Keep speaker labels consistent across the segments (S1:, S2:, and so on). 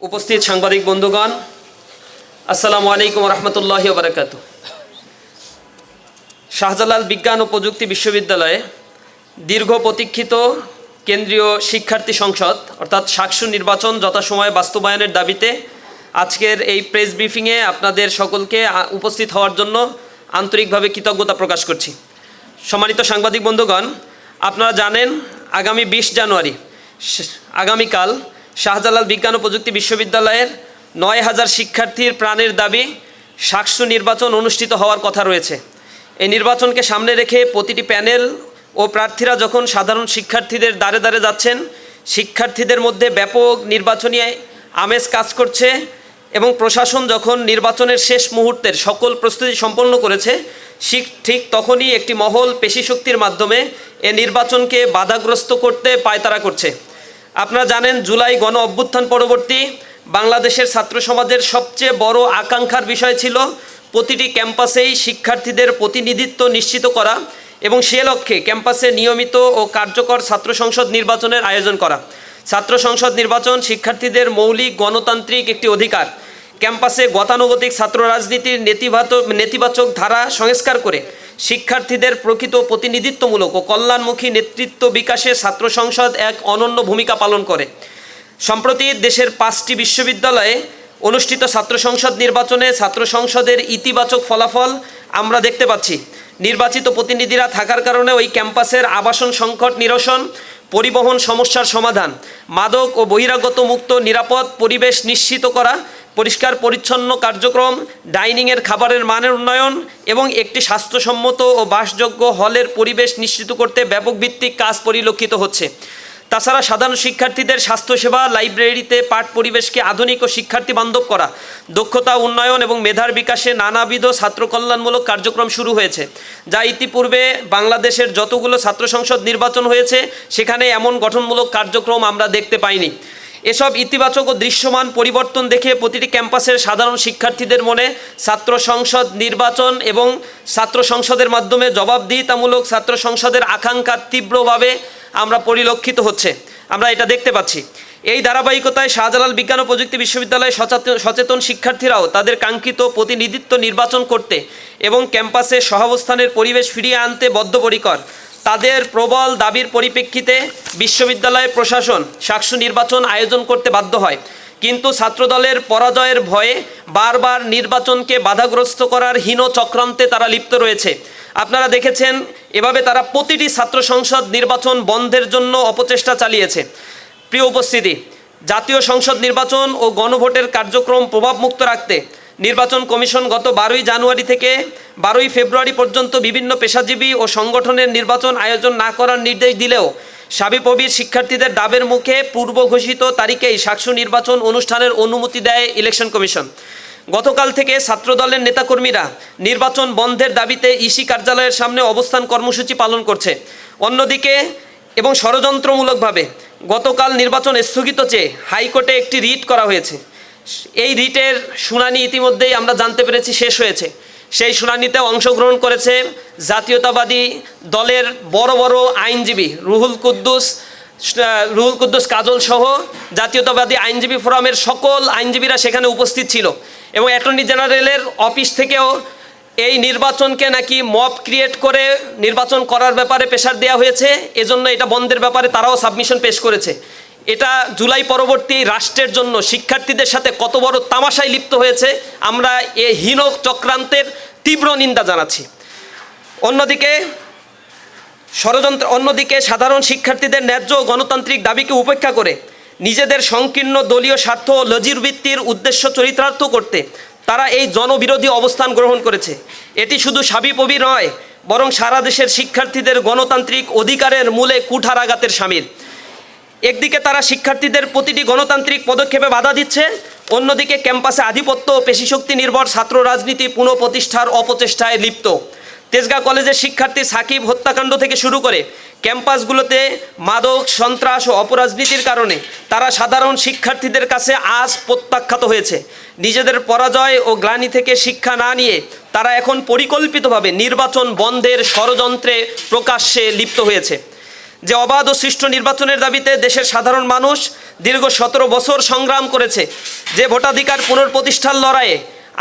S1: উপস্থিত সাংবাদিক বন্ধুগণ, আসসালামু আলাইকুম রহমতুল্লাহ বারকাত শাহজালাল বিজ্ঞান ও প্রযুক্তি বিশ্ববিদ্যালয়ে দীর্ঘ প্রতীক্ষিত কেন্দ্রীয় শিক্ষার্থী সংসদ, অর্থাৎ সাকসু নির্বাচন যথাসময়ে বাস্তবায়নের দাবিতে আজকের এই প্রেস ব্রিফিংয়ে আপনাদের সকলকে উপস্থিত হওয়ার জন্য আন্তরিকভাবে কৃতজ্ঞতা প্রকাশ করছি। সম্মানিত সাংবাদিক বন্ধুগণ, আপনারা জানেন, আগামী বিশ জানুয়ারি আগামীকাল শাহজালাল বিজ্ঞান ও প্রযুক্তি বিশ্ববিদ্যালয়ের নয় হাজার শিক্ষার্থীর প্রাণের দাবি সাকসু নির্বাচন অনুষ্ঠিত হওয়ার কথা রয়েছে। এই নির্বাচনকে সামনে রেখে প্রতিটি প্যানেল ও প্রার্থীরা যখন সাধারণ শিক্ষার্থীদের দ্বারে দ্বারে যাচ্ছেন, শিক্ষার্থীদের মধ্যে ব্যাপক নির্বাচনী আমেজ কাজ করছে এবং প্রশাসন যখন নির্বাচনের শেষ মুহূর্তের সকল প্রস্তুতি সম্পন্ন করেছে ঠিক তখনই একটি মহল পেশিশক্তির মাধ্যমে এ নির্বাচনকে বাধাগ্রস্ত করতে পায়তারা করছে। আপনারা জানেন জুলাই গণ অভ্যুত্থান পরবর্তী বাংলাদেশের ছাত্র সমাজের সবচেয়ে বড় আকাঙ্ক্ষার বিষয় ছিল প্রতিটি ক্যাম্পাসেই শিক্ষার্থীদের প্রতিনিধিত্ব নিশ্চিত করা এবং সে লক্ষ্যে ক্যাম্পাসে নিয়মিত ও কার্যকর ছাত্র সংসদ নির্বাচনের আয়োজন করা। ছাত্র সংসদ নির্বাচন শিক্ষার্থীদের মৌলিক গণতান্ত্রিক একটি অধিকার। ক্যাম্পাসে গতানুগতিক ছাত্র রাজনীতির নেতিবাচক নেতিবাচক ধারা সংস্কার করে শিক্ষার্থীদের প্রকৃত প্রতিনিধিত্বমূলক ও কল্যাণমুখী নেতৃত্ব বিকাশে ছাত্র সংসদ এক অনন্য ভূমিকা পালন করে। সম্প্রতি দেশের পাঁচটি বিশ্ববিদ্যালয়ে অনুষ্ঠিত ছাত্র সংসদ নির্বাচনে ছাত্র সংসদের ইতিবাচক ফলাফল আমরা দেখতে পাচ্ছি। নির্বাচিত প্রতিনিধিরা থাকার কারণে ওই ক্যাম্পাসের আবাসন সংকট নিরসন পরিবহন সমস্যার সমাধান, মাদক ও বহিরাগত মুক্ত নিরাপদ পরিবেশ নিশ্চিত করা, পরিষ্কার পরিচ্ছন্ন কার্যক্রম, ডাইনিংয়ের খাবারের মানের উন্নয়ন এবং একটি স্বাস্থ্যসম্মত ও বাসযোগ্য হলের পরিবেশ নিশ্চিত করতে ব্যাপক ভিত্তিক কাজ পরিলক্ষিত হচ্ছে। তাছাড়া সাধারণ শিক্ষার্থীদের স্বাস্থ্যসেবা, লাইব্রেরিতে পাঠ পরিবেশকে আধুনিক ও শিক্ষার্থী বান্ধব করা, দক্ষতা, উন্নয়ন এবং মেধার বিকাশে নানাবিধ ছাত্র কল্যাণমূলক কার্যক্রম শুরু হয়েছে, যা ইতিপূর্বে বাংলাদেশের যতগুলো ছাত্র সংসদ নির্বাচন হয়েছে, সেখানে এমন গঠনমূলক কার্যক্রম আমরা দেখতে পাইনি। এসব ইতিবাচক ও দৃশ্যমান পরিবর্তন দেখে প্রতিটি ক্যাম্পাসের সাধারণ শিক্ষার্থীদের মনে ছাত্র সংসদ নির্বাচন এবং ছাত্র সংসদের মাধ্যমে জবাবদিহিতামূলক ছাত্র সংসদের আকাঙ্ক্ষা তীব্রভাবে আমরা পরিলক্ষিত হচ্ছে। আমরা এটা দেখতে পাচ্ছি। এই ধারাবাহিকতায় শাহজালাল বিজ্ঞান ও প্রযুক্তি বিশ্ববিদ্যালয়ে সচেতন শিক্ষার্থীরাও তাদের কাঙ্ক্ষিত প্রতিনিধিত্ব নির্বাচন করতে এবং ক্যাম্পাসে সহাবস্থানের পরিবেশ ফিরিয়ে আনতে বদ্ধপরিকর। তাদের প্রবল দাবির পরিপ্রেক্ষিতে বিশ্ববিদ্যালয় প্রশাসন সাকসু নির্বাচন আয়োজন করতে বাধ্য হয়। কিন্তু ছাত্রদলের পরাজয়ের ভয়ে বারবার নির্বাচনকে বাধাগ্রস্ত করার হীন চক্রান্তে তারা লিপ্ত রয়েছে। আপনারা দেখেছেন, এভাবে তারা প্রতিটি ছাত্র সংসদ নির্বাচন বন্ধের জন্য অপচেষ্টা চালিয়েছে। প্রিয় উপস্থিতি, জাতীয় সংসদ নির্বাচন ও গণভোটের কার্যক্রম প্রভাবমুক্ত রাখতে নির্বাচন কমিশন গত বারোই জানুয়ারি থেকে বারোই ফেব্রুয়ারি পর্যন্ত বিভিন্ন পেশাজীবী ও সংগঠনের নির্বাচন আয়োজন না করার নির্দেশ দিলেও সাবিপ্রবির শিক্ষার্থীদের দাবের মুখে পূর্ব ঘোষিত তারিখেই সাকসু নির্বাচন অনুষ্ঠানের অনুমতি দেয় ইলেকশন কমিশন। গতকাল থেকে ছাত্রদলের নেতাকর্মীরা নির্বাচন বন্ধের দাবিতে ইসি কার্যালয়ের সামনে অবস্থান কর্মসূচি পালন করছে। অন্যদিকে এবং ষড়যন্ত্রমূলকভাবে গতকাল নির্বাচন স্থগিত চেয়ে হাইকোর্টে একটি রিট করা হয়েছে। এই রিটের শুনানি ইতিমধ্যেই আমরা জানতে পেরেছি শেষ হয়েছে। সেই শুনানিতে অংশগ্রহণ করেছে জাতীয়তাবাদী দলের বড় বড় আইনজীবী রুহুল কুদ্দুস রুহুল কুদ্দুস কাজল সহ জাতীয়তাবাদী আইনজীবী ফোরামের সকল আইনজীবীরা সেখানে উপস্থিত ছিল এবং অ্যাটর্নি জেনারেলের অফিস থেকেও এই নির্বাচনকে নাকি মব ক্রিয়েট করে নির্বাচন করার ব্যাপারে প্রেশার দেওয়া হয়েছে। এজন্য এটা বন্ধের ব্যাপারে তারাও সাবমিশন পেশ করেছে। এটা জুলাই পরবর্তী রাষ্ট্রের জন্য শিক্ষার্থীদের সাথে কত বড় তামাশায় লিপ্ত হয়েছে, আমরা এ হীন চক্রান্তের তীব্র নিন্দা জানাচ্ছি। অন্যদিকে, ষড়যন্ত্র, অন্যদিকে সাধারণ শিক্ষার্থীদের ন্যায্য গণতান্ত্রিক দাবিকে উপেক্ষা করে নিজেদের সংকীর্ণ দলীয় স্বার্থ ও লজিরবৃত্তির উদ্দেশ্য চরিতার্থ করতে তারা এই জনবিরোধী অবস্থান গ্রহণ করেছে। এটি শুধু সাবিপবি নয়, বরং সারা দেশের শিক্ষার্থীদের গণতান্ত্রিক অধিকারের মূলে কুঠারাঘাতের সামিল। একদিকে তারা শিক্ষার্থীদের প্রতিটি গণতান্ত্রিক পদক্ষেপে বাধা দিচ্ছে, অন্যদিকে ক্যাম্পাসে আধিপত্য ও পেশিশক্তি নির্ভর ছাত্র রাজনীতি পুনঃপ্রতিষ্ঠার অপচেষ্টায় লিপ্ত। তেজগাঁ কলেজের শিক্ষার্থী সাকিব হত্যাকাণ্ড থেকে শুরু করে ক্যাম্পাসগুলোতে মাদক, সন্ত্রাস ও অপরাজনীতির কারণে তারা সাধারণ শিক্ষার্থীদের কাছে আজ প্রত্যাখ্যাত হয়েছে। নিজেদের পরাজয় ও গ্লানি থেকে শিক্ষা না নিয়ে তারা এখন পরিকল্পিতভাবে নির্বাচন বন্ধের ষড়যন্ত্রে প্রকাশ্যে লিপ্ত হয়েছে। যে অবাধ ও সুষ্ঠু নির্বাচনের দাবিতে দেশের সাধারণ মানুষ দীর্ঘ সতেরো বছর সংগ্রাম করেছে। যে ভোটাধিকার পুনঃপ্রতিষ্ঠার লড়াইয়ে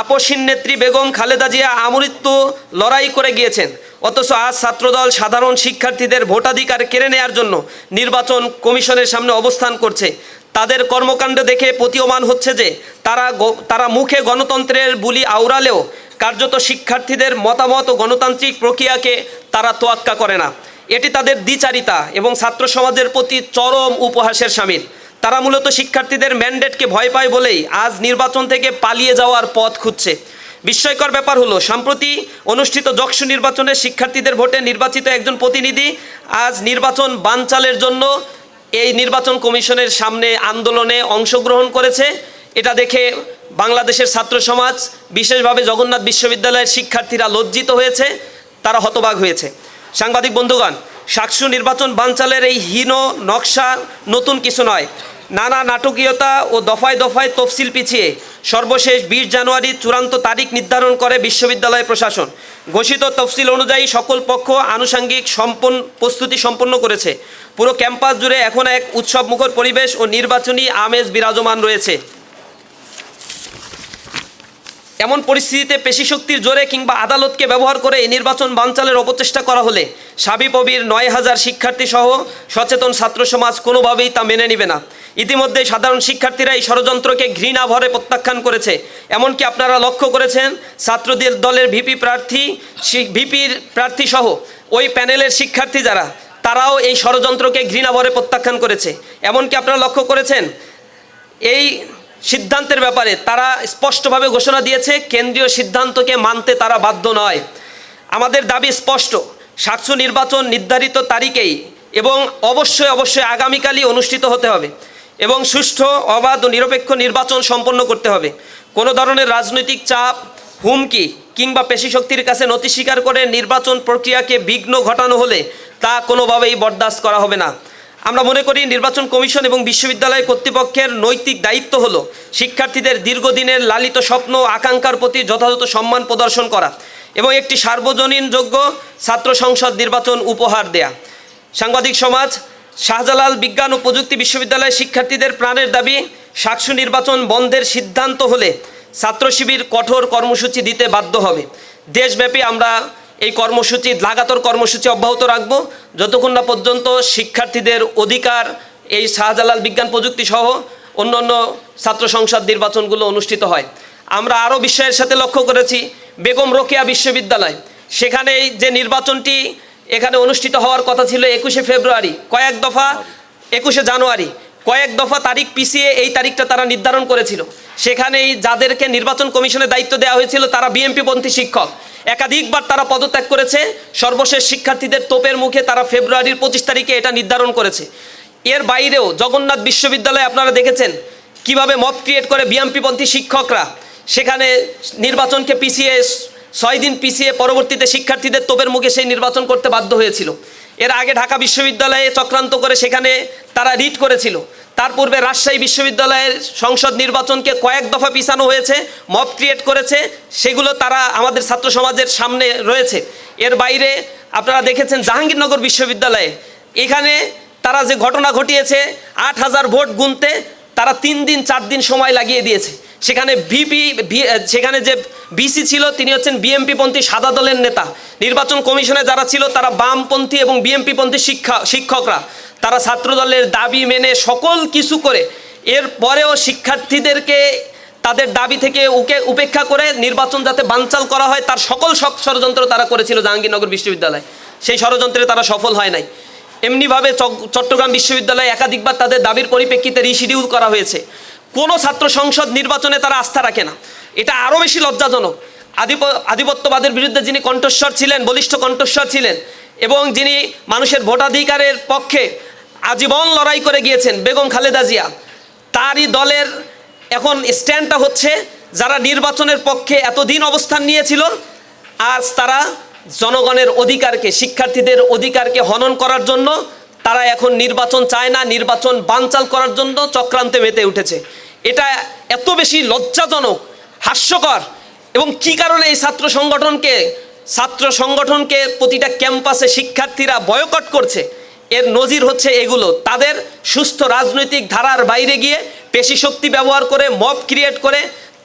S1: আপসীন নেত্রী বেগম খালেদা জিয়া আমৃত্যু লড়াই করে গিয়েছেন। অথচ আজ ছাত্রদল সাধারণ শিক্ষার্থীদের ভোটাধিকার কেড়ে নেয়ার জন্য নির্বাচন কমিশনের সামনে অবস্থান করছে। তাদের কর্মকাণ্ড দেখে প্রতীয়মান হচ্ছে যে তারা তারা মুখে গণতন্ত্রের বুলি আওড়ালেও কার্যত শিক্ষার্থীদের মতামত ও গণতান্ত্রিক প্রক্রিয়াকে তারা তোয়াক্কা করে না। এটি তাদের দ্বিচারিতা এবং ছাত্র সমাজের প্রতি চরম উপহাসের সামিল। তারা মূলত শিক্ষার্থীদের ম্যান্ডেটকে ভয় পায় বলেই আজ নির্বাচন থেকে পালিয়ে যাওয়ার পথ খুঁজছে। বিস্ময়কর ব্যাপার হলো, সম্প্রতি অনুষ্ঠিত যক্ষু নির্বাচনে শিক্ষার্থীদের ভোটে নির্বাচিত একজন প্রতিনিধি আজ নির্বাচন বানচালের জন্য এই নির্বাচন কমিশনের সামনে আন্দোলনে অংশগ্রহণ করেছে। এটা দেখে বাংলাদেশের ছাত্র সমাজ, বিশেষভাবে জগন্নাথ বিশ্ববিদ্যালয়ের শিক্ষার্থীরা লজ্জিত হয়েছে। তারা হতবাক হয়েছে। সাংবাদিক বন্ধুগণ সাকসু নির্বাচন বানচালের এই হীন নকশা নতুন কিছু নয়। নানা নাটকীয়তা ও দফায় দফায় তফসিল পিছিয়ে সর্বশেষ বিশ জানুয়ারি চূড়ান্ত তারিখ নির্ধারণ করে বিশ্ববিদ্যালয় প্রশাসন। ঘোষিত তফসিল অনুযায়ী সকল পক্ষ আনুষঙ্গিক সম্পন্ন প্রস্তুতি সম্পন্ন করেছে। পুরো ক্যাম্পাস জুড়ে এখন এক উৎসবমুখর পরিবেশ ও নির্বাচনী আমেজ বিরাজমান রয়েছে। এমন পরিস্থিতিতে পেশিশক্তির জোরে কিংবা আদালতকে ব্যবহার করে নির্বাচন বানচালের অপচেষ্টা করা হলে সাবিপবির নয় হাজার শিক্ষার্থী সহ সচেতন ছাত্র সমাজ কোনোভাবেই তা মেনে নেবে না। ইতিমধ্যে সাধারণ শিক্ষার্থীরা এই ষড়যন্ত্রকে ঘৃণা ভরে প্রত্যাখ্যান করেছে। এমনকি আপনারা লক্ষ্য করেছেন, ছাত্রদের দলের ভিপি প্রার্থী ভিপির প্রার্থী সহ ওই প্যানেলের শিক্ষার্থী যারা, তারাও এই ষড়যন্ত্রকে ঘৃণা ভরে প্রত্যাখ্যান করেছে। এমনকি আপনারা লক্ষ্য করেছেন, এই সিদ্ধান্তের ব্যাপারে তারা স্পষ্টভাবে ঘোষণা দিয়েছে, কেন্দ্রীয় সিদ্ধান্তকে মানতে তারা বাধ্য নয়। আমাদের দাবি স্পষ্ট সাকসু নির্বাচন নির্ধারিত তারিখেই এবং অবশ্যই অবশ্যই আগামীকালই অনুষ্ঠিত হতে হবে এবং সুষ্ঠু, অবাধ ও নিরপেক্ষ নির্বাচন সম্পন্ন করতে হবে। কোনো ধরনের রাজনৈতিক চাপ, হুমকি কিংবা পেশিশক্তির কাছে নথি স্বীকার করে নির্বাচন প্রক্রিয়াকে বিঘ্ন ঘটানো হলে তা কোনোভাবেই বরদাস্ত করা হবে না। আমরা মনে করি নির্বাচন কমিশন এবং বিশ্ববিদ্যালয় কর্তৃপক্ষের নৈতিক দায়িত্ব হল শিক্ষার্থীদের দীর্ঘদিনের লালিত স্বপ্ন, আকাঙ্ক্ষার প্রতি যথাযথ সম্মান প্রদর্শন করা এবং একটি সার্বজনীনযোগ্য ছাত্র সংসদ নির্বাচন উপহার দেয়া। সাংবাদিক সমাজ, শাহজালাল বিজ্ঞান ও প্রযুক্তি বিশ্ববিদ্যালয়ের শিক্ষার্থীদের প্রাণের দাবি সাকসু নির্বাচন বন্ধের সিদ্ধান্ত হলে ছাত্র শিবির কঠোর কর্মসূচি দিতে বাধ্য হবে। দেশব্যাপী আমরা এই কর্মসূচি, লাগাতার কর্মসূচি অব্যাহত রাখব। যতক্ষণ না পর্যন্ত শিক্ষার্থীদের অধিকার, এই শাহজালাল বিজ্ঞান প্রযুক্তি সহ অন্যান্য ছাত্র সংসদ নির্বাচনগুলো অনুষ্ঠিত হয়। আমরা আরও বিষয়ের সাথে লক্ষ্য করেছি, বেগম রোকেয়া বিশ্ববিদ্যালয়। সেখানে যে নির্বাচনটি এখানে অনুষ্ঠিত হওয়ার কথা ছিল একুশে ফেব্রুয়ারি, কয়েক দফা একুশে জানুয়ারি। কয়েক দফা তারিখ পিছিয়ে এই তারিখটা তারা নির্ধারণ করেছিল। সেখানেই যাদেরকে নির্বাচন কমিশনের দায়িত্ব দেওয়া হয়েছিল, তারা বিএমপিপন্থী শিক্ষক। একাধিকবার তারা পদত্যাগ করেছে। সর্বশেষ শিক্ষার্থীদের তোপের মুখে তারা ফেব্রুয়ারির পঁচিশ তারিখে এটা নির্ধারণ করেছে। এর বাইরেও জগন্নাথ বিশ্ববিদ্যালয়ে আপনারা দেখেছেন, কীভাবে মত ক্রিয়েট করে বিএমপিপন্থী শিক্ষকরা। সেখানে নির্বাচনকে পিছিয়ে, ছয় দিন পিছিয়ে পরবর্তীতে শিক্ষার্থীদের তোপের মুখে সেই নির্বাচন করতে বাধ্য হয়েছিল। এর আগে ঢাকা বিশ্ববিদ্যালয়ে চক্রান্ত করে সেখানে তারা রিট করেছিল। তার পূর্বে রাজশাহী বিশ্ববিদ্যালয়ের সংসদ নির্বাচনকে কয়েক দফা পিছানো হয়েছে, মব ক্রিয়েট করেছে, সেগুলো তারা আমাদের ছাত্র সমাজের সামনে রয়েছে। এর বাইরে আপনারা দেখেছেন জাহাঙ্গীরনগর বিশ্ববিদ্যালয়ে। এখানে তারা যে ঘটনা ঘটিয়েছে, আট হাজার ভোট গুনতে তারা তিন দিন, চার দিন সময় লাগিয়ে দিয়েছে। সেখানে ভিপি সেখানে যে বিসি ছিল, তিনি হচ্ছেন বিএমপিপন্থী সাদা দলের নেতা। নির্বাচন কমিশনে যারা ছিল, তারা বামপন্থী এবং বিএমপিপন্থী শিক্ষা, শিক্ষকরা। তারা ছাত্রদলের দাবি মেনে সকল কিছু করে এর পরেও শিক্ষার্থীদেরকে তাদের দাবি থেকে উকে, উপেক্ষা করে নির্বাচন যাতে বানচাল করা হয়, তার সকল ষড়যন্ত্র তারা করেছিল জাহাঙ্গীরনগর বিশ্ববিদ্যালয়। সেই ষড়যন্ত্রে তারা সফল হয় নাই। এমনিভাবে চট্টগ্রাম বিশ্ববিদ্যালয়ে একাধিকবার তাদের দাবির পরিপ্রেক্ষিতে রিশিডিউল করা হয়েছে। কোনো ছাত্র সংসদ নির্বাচনে তারা আস্থা রাখে না। এটা আরও বেশি লজ্জাজনক। আধিপ আধিপত্যবাদের বিরুদ্ধে যিনি কণ্ঠস্বর ছিলেন, বলিষ্ঠ কণ্ঠস্বর ছিলেন, এবং যিনি মানুষের ভোটাধিকারের পক্ষে আজীবন লড়াই করে গিয়েছেন, বেগম খালেদা জিয়া, তারই দলের এখন স্ট্যান্ডটা হচ্ছে, যারা নির্বাচনের পক্ষে এতদিন অবস্থান নিয়েছিল, আজ তারা জনগণের অধিকারকে, শিক্ষার্থীদের অধিকারকে হনন করার জন্য তারা এখন নির্বাচন চায় না, নির্বাচন বানচাল করার জন্য চক্রান্তে মেতে উঠেছে। এটা এত বেশি লজ্জাজনক, হাস্যকর এবং কি কারণে এই ছাত্র সংগঠনকে ছাত্র সংগঠনকে প্রতিটা ক্যাম্পাসে শিক্ষার্থীরা বয়কট করছে? এর নজির হচ্ছে এগুলো। তাদের সুস্থ রাজনৈতিক ধারার বাইরে গিয়ে পেশি শক্তি ব্যবহার করে, মব ক্রিয়েট করে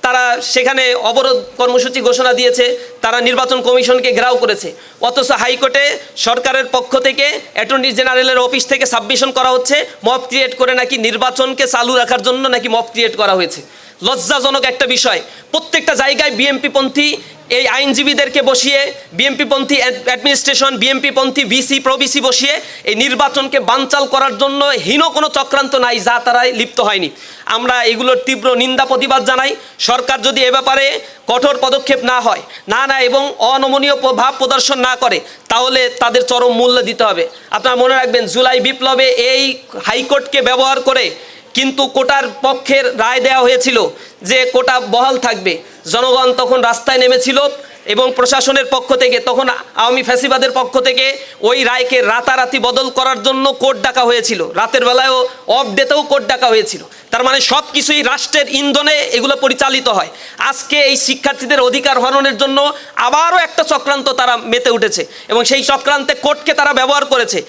S1: তারা সেখানে অবরোধ কর্মসূচি ঘোষণা দিয়েছে, তারা নির্বাচন কমিশনকে ঘেরাও করেছে। অথচ হাইকোর্টে সরকারের পক্ষ থেকে অ্যাটর্নি জেনারেলের অফিস থেকে সাবমিশন করা হচ্ছে, মব ক্রিয়েট করে নাকি নির্বাচনকে চালু রাখার জন্য নাকি মব ক্রিয়েট করা হয়েছে। লজ্জাজনক একটা বিষয়, প্রত্যেকটা জায়গায় বিএমপি পন্থী এই আইনজীবীদেরকে বসিয়ে বিএমপি পন্থী অ্যাডমিনিস্ট্রেশন বিএমপি পন্থী ভিসি প্রবিসি বসিয়ে এই নির্বাচনকে বানচাল করার জন্য হীন কোনো চক্রান্ত নাই, যা তারাই লিপ্ত হয়নি। আমরা এগুলোর তীব্র নিন্দা, প্রতিবাদ জানাই। সরকার যদি এ ব্যাপারে কঠোর পদক্ষেপ না হয়, না না, এবং অনমনীয় ভাব প্রদর্শন না করে, তাহলে তাদের চরম মূল্য দিতে হবে। আপনারা মনে রাখবেন, জুলাই বিপ্লবে এই হাইকোর্টকে ব্যবহার করে কিন্তু কোটার পক্ষের রায় দেওয়া হয়েছিল যে কোটা বহাল থাকবে। জনগণ তখন রাস্তায় নেমেছিল এবং প্রশাসনের পক্ষ থেকে, তখন আওয়ামী ফ্যাসিবাদের পক্ষ থেকে ওই রায়কে রাতারাতি বদল করার জন্য কোর্ট ডাকা হয়েছিল। রাতের বেলায়ও অফ ডেতেও কোর্ট ডাকা হয়েছিল। তার মানে সব কিছুই রাষ্ট্রের ইন্ধনে এগুলো পরিচালিত হয়। আজকে এই শিক্ষার্থীদের অধিকার হরণের জন্য আবারও একটা চক্রান্ত তারা মেতে উঠেছে এবং সেই চক্রান্তে কোর্টকে তারা ব্যবহার করেছে।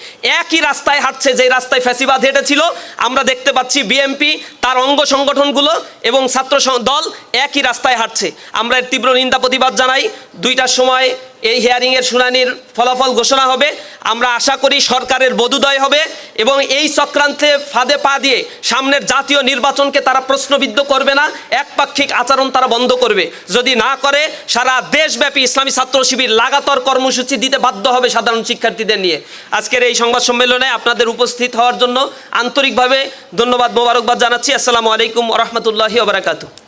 S1: একই রাস্তায় হাঁটছে যে রাস্তায় ফ্যাসিবাদ হেঁটেছিল, আমরা দেখতে পাচ্ছি বিএমপি তার অঙ্গ সংগঠনগুলো এবং ছাত্র দল একই রাস্তায় হাঁটছে। আমরা এর তীব্র নিন্দা প্রতিবাদ জানাই। দুইটার সময় এই হিয়ারিংয়ের শুনানির ফলাফল ঘোষণা হবে। আমরা আশা করি সরকারের বোধোদয় হবে এবং এই চক্রান্তে ফাঁদে পা দিয়ে সামনের জাতীয় নির্বাচনকে তারা প্রশ্নবিদ্ধ করবে না, একপাক্ষিক আচরণ তারা বন্ধ করবে। যদি না করে, সারা দেশব্যাপী ইসলামী ছাত্র শিবির লাগাতার কর্মসূচি দিতে বাধ্য হবে সাধারণ শিক্ষার্থীদের নিয়ে। আজকের এই সংবাদ সম্মেলনে আপনাদের উপস্থিত হওয়ার জন্য আন্তরিকভাবে ধন্যবাদ মোবারকবাদ জানাচ্ছি। আসসালামু আলাইকুম রহমতুল্লাহি ওবরাকাতু